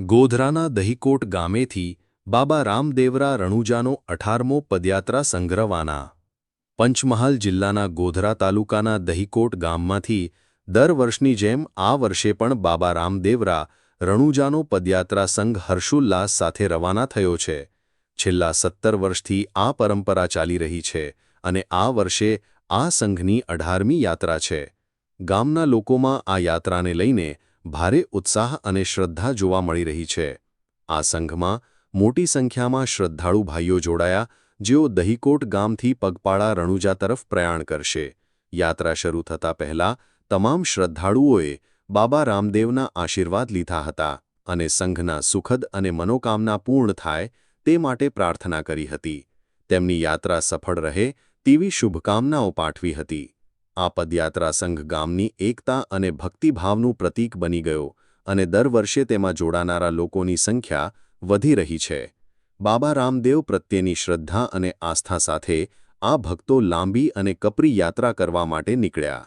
ગોધરાના દહીકોટ ગામેથી બાબા રામદેવરા રણુજાનો અઠારમો પદયાત્રા સંગ્રહવાના. પંચમહાલ જિલ્લાના ગોધરા તાલુકાના દહીકોટ ગામમાંથી દર વર્ષની જેમ આ વર્ષે પણ બાબા રામદેવરા રણુજાનો પદયાત્રા સંઘ હર્ષોલ્લાસ સાથે રવાના થયો છે. છેલ્લા સત્તર વર્ષથી આ પરંપરા ચાલી રહી છે અને આ વર્ષે આ સંઘની અઢારમી યાત્રા છે. ગામના લોકોમાં આ યાત્રાને લઈને ભારે ઉત્સાહ અને શ્રદ્ધા જોવા મળી રહી છે. આ સંઘમાં મોટી સંખ્યામાં શ્રદ્ધાળુ ભાઈઓ જોડાયા, જેઓ દહીકોટ ગામથી પગપાળા રણુજા તરફ પ્રયાણ કરશે. યાત્રા શરૂ થતા પહેલા તમામ શ્રદ્ધાળુઓએ બાબા રામદેવના આશીર્વાદ લીધા હતા અને સંઘના સુખદ અને મનોકામના પૂર્ણ થાય તે માટે પ્રાર્થના કરી હતી. તેમની યાત્રા સફળ રહે તેવી શુભકામનાઓ પાઠવી હતી. આ પદયાત્રા સંઘ ગામની એકતા અને ભક્તિભાવનું પ્રતીક બની ગયો અને દર વર્ષે તેમાં જોડાનારા લોકોની સંખ્યા વધી રહી છે. બાબા રામદેવ પ્રત્યેની શ્રદ્ધા અને આસ્થા સાથે આ ભક્તો લાંબી અને કપરી યાત્રા કરવા માટે નીકળ્યા.